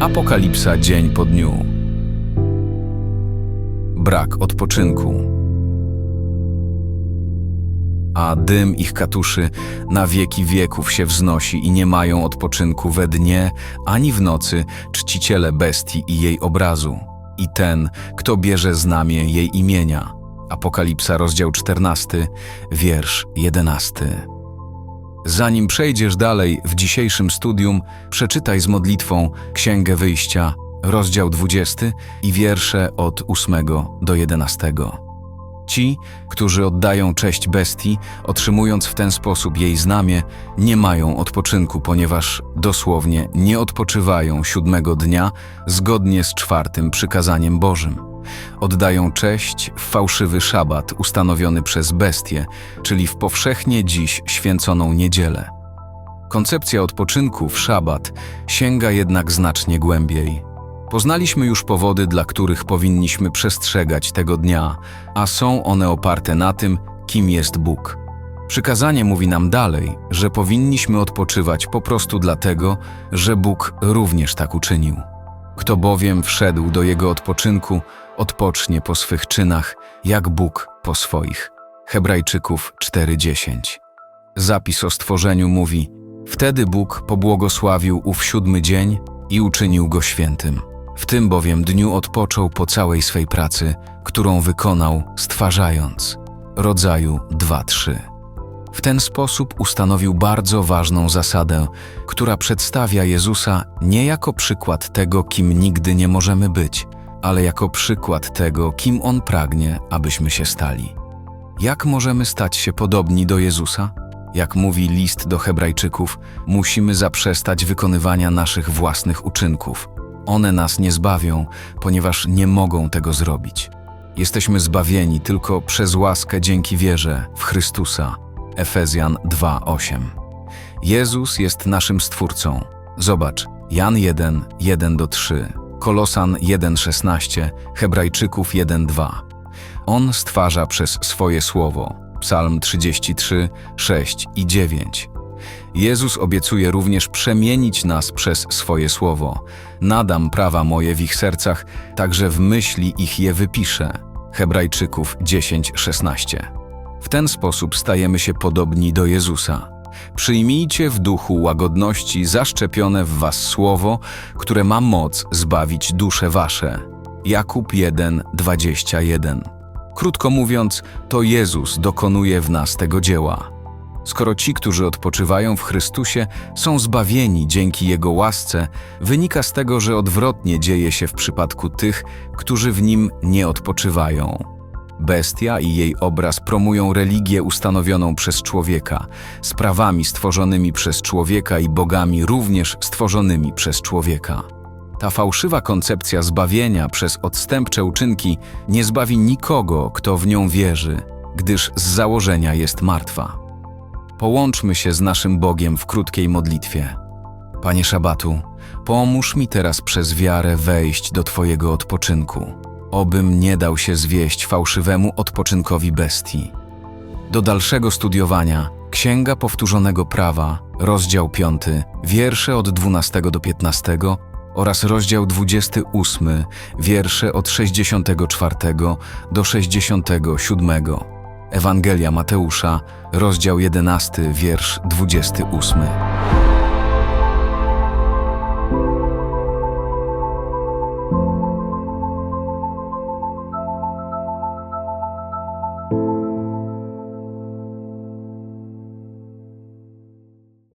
Apokalipsa dzień po dniu. Brak odpoczynku. A dym ich katuszy na wieki wieków się wznosi i nie mają odpoczynku we dnie ani w nocy czciciele bestii i jej obrazu. I ten, kto bierze znamię jej imienia. Apokalipsa, rozdział 14, wiersz 11. Zanim przejdziesz dalej w dzisiejszym studium, przeczytaj z modlitwą Księgę Wyjścia, rozdział 20 i wiersze od 8 do 11. Ci, którzy oddają cześć bestii, otrzymując w ten sposób jej znamię, nie mają odpoczynku, ponieważ dosłownie nie odpoczywają siódmego dnia zgodnie z czwartym przykazaniem Bożym. Oddają cześć w fałszywy szabat ustanowiony przez bestię, czyli w powszechnie dziś święconą niedzielę. Koncepcja odpoczynku w szabat sięga jednak znacznie głębiej. Poznaliśmy już powody, dla których powinniśmy przestrzegać tego dnia, a są one oparte na tym, kim jest Bóg. Przykazanie mówi nam dalej, że powinniśmy odpoczywać po prostu dlatego, że Bóg również tak uczynił. Kto bowiem wszedł do jego odpoczynku, odpocznie po swych czynach, jak Bóg po swoich. Hebrajczyków 4:10. Zapis o stworzeniu mówi: Wtedy Bóg pobłogosławił ów siódmy dzień i uczynił go świętym. W tym bowiem dniu odpoczął po całej swej pracy, którą wykonał, stwarzając. Rodzaju 2-3. W ten sposób ustanowił bardzo ważną zasadę, która przedstawia Jezusa nie jako przykład tego, kim nigdy nie możemy być, ale jako przykład tego, kim On pragnie, abyśmy się stali. Jak możemy stać się podobni do Jezusa? Jak mówi list do Hebrajczyków, musimy zaprzestać wykonywania naszych własnych uczynków. One nas nie zbawią, ponieważ nie mogą tego zrobić. Jesteśmy zbawieni tylko przez łaskę dzięki wierze w Chrystusa. Efezjan 2:8. Jezus jest naszym Stwórcą. Zobacz, Jan 1, 1 do 3, Kolosan 1:16, Hebrajczyków 1:2. On stwarza przez swoje słowo. Psalm 33, 6 i 9. Jezus obiecuje również przemienić nas przez swoje słowo. Nadam prawa moje w ich sercach, także w myśli ich je wypiszę. Hebrajczyków 10:16. Ten sposób stajemy się podobni do Jezusa. Przyjmijcie w duchu łagodności zaszczepione w was słowo, które ma moc zbawić dusze wasze. Jakub 1:21. Krótko mówiąc, to Jezus dokonuje w nas tego dzieła. Skoro ci, którzy odpoczywają w Chrystusie, są zbawieni dzięki Jego łasce, wynika z tego, że odwrotnie dzieje się w przypadku tych, którzy w Nim nie odpoczywają. Bestia i jej obraz promują religię ustanowioną przez człowieka, z prawami stworzonymi przez człowieka i bogami również stworzonymi przez człowieka. Ta fałszywa koncepcja zbawienia przez odstępcze uczynki nie zbawi nikogo, kto w nią wierzy, gdyż z założenia jest martwa. Połączmy się z naszym Bogiem w krótkiej modlitwie. Panie Szabatu, pomóż mi teraz przez wiarę wejść do Twojego odpoczynku, obym nie dał się zwieść fałszywemu odpoczynkowi bestii. Do dalszego studiowania Księga Powtórzonego Prawa, rozdział 5, wiersze od 12 do 15 oraz rozdział 28, wiersze od 64 do 67. Ewangelia Mateusza, rozdział 11, wiersz 28.